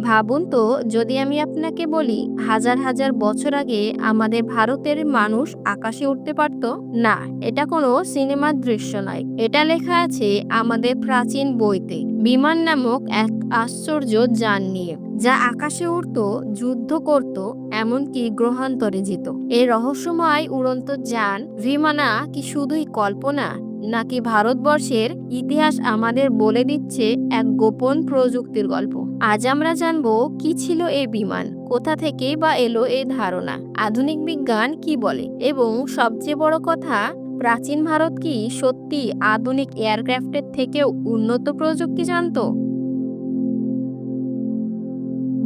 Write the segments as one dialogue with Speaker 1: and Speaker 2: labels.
Speaker 1: ভাবুন তো, যদি আমি আপনাকে বলি, হাজার হাজার বছর আগে আমাদের ভারতের মানুষ আকাশে উঠতে পারত? না, এটা কোনো সিনেমার দৃশ্য নয়। এটা লেখা আছে আমাদের প্রাচীন বইতে। বিমান নামক এক আশ্চর্য যান নিয়ে, যা আকাশে উড়ত, যুদ্ধ করত, এমনকি গ্রহান্তরে যেত। এই রহস্যময় উড়ন্ত যান বিমানা কি শুধুই কল্পনা? নাকি ভারতবর্ষের ইতিহাস আমাদের বলে দিচ্ছে এক গোপন প্রযুক্তির গল্প। আজ আমরা জানব কি ছিল এই বিমান, কোথা থেকে বা এলো এই ধারণা, আধুনিক বিজ্ঞান কি বলে, এবং সবচেয়ে বড় কথা, প্রাচীন ভারত কি সত্যি আধুনিক এয়ারক্রাফটের থেকেও উন্নত প্রযুক্তি জানতো?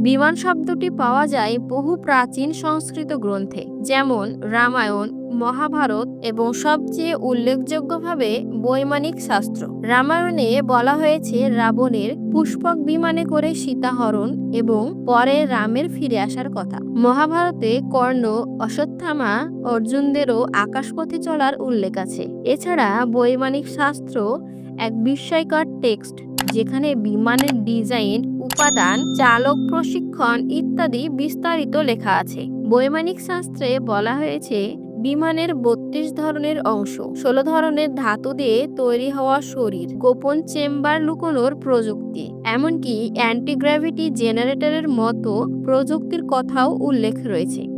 Speaker 1: বিমান শব্দটি পাওয়া যায় বহু প্রাচীন সংস্কৃত গ্রন্থে, যেমন রামায়ণ মহাভারত এবং সবচেয়ে উল্লেখযোগ্যভাবে বৈমানিক শাস্ত্র। রামায়ণে বলা হয়েছে, রাবণের পুষ্পক বিমানে করে সীতাহরণ এবং পরে রামের ফিরে আসার কথা। মহাভারতে কর্ণ, অশ্বত্থামা, অর্জুনদেরও আকাশপথে চলার উল্লেখ আছে। এছাড়া বৈমানিক শাস্ত্র এক বিস্ময়কর টেক্সট, যেখানে বিমানের ডিজাইন, উপাদান, চালক প্রশিক্ষণ ইত্যাদি বিস্তারিত লেখা আছে। বৈমানিক শাস্ত্রে বলা হয়েছে বিমানের বত্রিশ ধরনের অংশ। ষোলো ধরনের ধাতু দিয়ে তৈরি হওয়া শরীর। গোপন চেম্বার লুকোনোর প্রযুক্তি। এমনকি অ্যান্টিগ্র্যাভিটি জেনারেটরের মতো প্রযুক্তির কথাও উল্লেখ রয়েছে।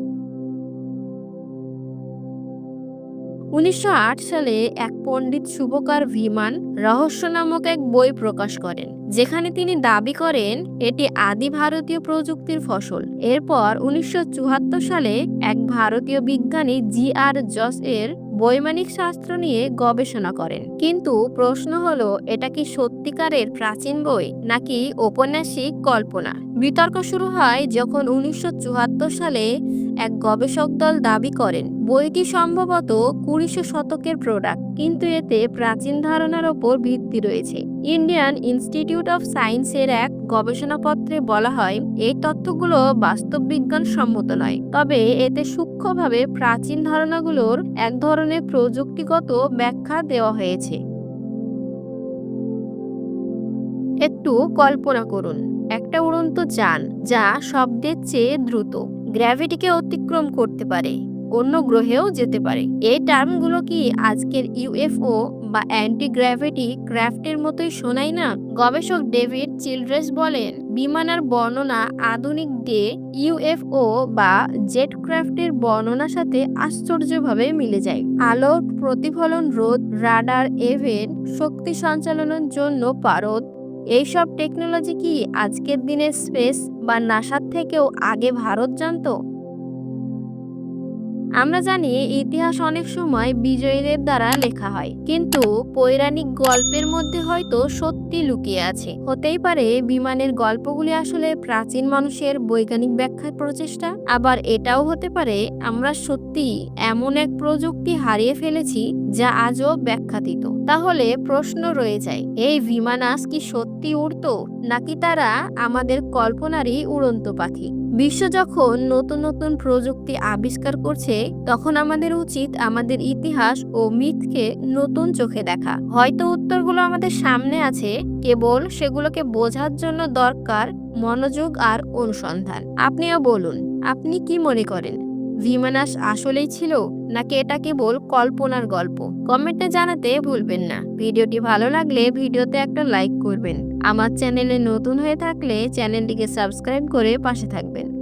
Speaker 1: উনিশশো আট সালে এক পণ্ডিত শুভকার ভিমান রহস্য নামক এক বই প্রকাশ করেন, যেখানে তিনি দাবি করেন এটি আদি ভারতীয় প্রযুক্তির ফসল। এরপর উনিশশো চুয়াত্তর সালে এক ভারতীয় বিজ্ঞানী জি আর জস এর বৈমানিক শাস্ত্র নিয়ে গবেষণা করেন। কিন্তু প্রশ্ন হলো, এটা কি সত্যিকারের প্রাচীন বই, নাকি ঔপন্যাসিক কল্পনা? বিতর্ক শুরু হয় যখন উনিশশো চুয়াত্তর সালে এক গবেষক দল দাবি করেন বইটি সম্ভবত কুড়িশো শতকের প্রোডাক্ট, কিন্তু এতে প্রাচীন ধারণার ওপর ভিত্তি রয়েছে। ইন্ডিয়ান ইনস্টিটিউট অফ সায়েন্সের এক গবেষণাপত্রে বলা হয়, এই তথ্যগুলো বাস্তব বিজ্ঞান সম্মত নয়, তবে এতে সূক্ষ্মভাবে প্রাচীন ধারণাগুলোর এক ধরনের প্রযুক্তিগত ব্যাখ্যা দেওয়া হয়েছে। একটু কল্পনা করুন, একটা উড়ন্ত যান যা শব্দের চেয়ে দ্রুত, গ্র্যাভিটিকে অতিক্রম করতে পারে। অন্য গ্রহেও যেতে পারে। এই টার্মগুলো কি আজকের ইউএফও বা অ্যান্টি গ্র্যাভিটি ক্রাফটের মতোই শোনায় না? গবেষক ডেভিড চিলড্রেস বলেন বিমানের বর্ণনা আধুনিক ডে ইউএফও বা জেট ক্রাফটের বর্ণনার সাথে আশ্চর্যভাবে মিলে যায়। আলোর প্রতিফলন রোধ, রাডার এভেন্ট শক্তি সঞ্চালনের জন্য পারদ, এইসব টেকনোলজি কি আজকের দিনের স্পেস বা নাসার থেকেও আগে ভারত জানতো? আমরা জানি ইতিহাস অনেক সময় বিজয়ীদের দ্বারা লেখা হয়, কিন্তু পৌরাণিক গল্পের মধ্যে হয়তো সত্যি লুকিয়ে আছে। হতেই পারে বিমানের গল্পগুলি আসলে প্রাচীন মানুষের বৈজ্ঞানিক ব্যাখ্যার প্রচেষ্টা, আবার এটাও হতে পারে আমরা সত্যি এমন এক প্রযুক্তি হারিয়ে ফেলেছি যা আজও ব্যাখ্যাতীত। তাহলে প্রশ্ন রয়ে যায়, এই ভিমানাস কি সত্যি উড়তো, নাকি তারা আমাদের কল্পনারই উড়ন্ত পাখি? বিশ্ব যখন নতুন নতুন প্রযুক্তি আবিষ্কার করছে, তখন আমাদের উচিত আমাদের ইতিহাস ও মিথকে নতুন চোখে দেখা। হয়তো উত্তরগুলো আমাদের সামনে আছে, কেবল সেগুলোকে বোঝার জন্য দরকার মনোযোগ আর অনুসন্ধান। আপনিও বলুন, আপনি কি মনে করেন? ভিমানাস আসলেই ছিল নাকি এটা কেবল কল্পনার গল্প? কমেন্টে জানাতে ভুলবেন না। ভিডিওটি ভালো লাগলে ভিডিওতে একটা লাইক করবেন। আমার চ্যানেলে নতুন হয়ে থাকলে চ্যানেলটিকে সাবস্ক্রাইব করে পাশে থাকবেন।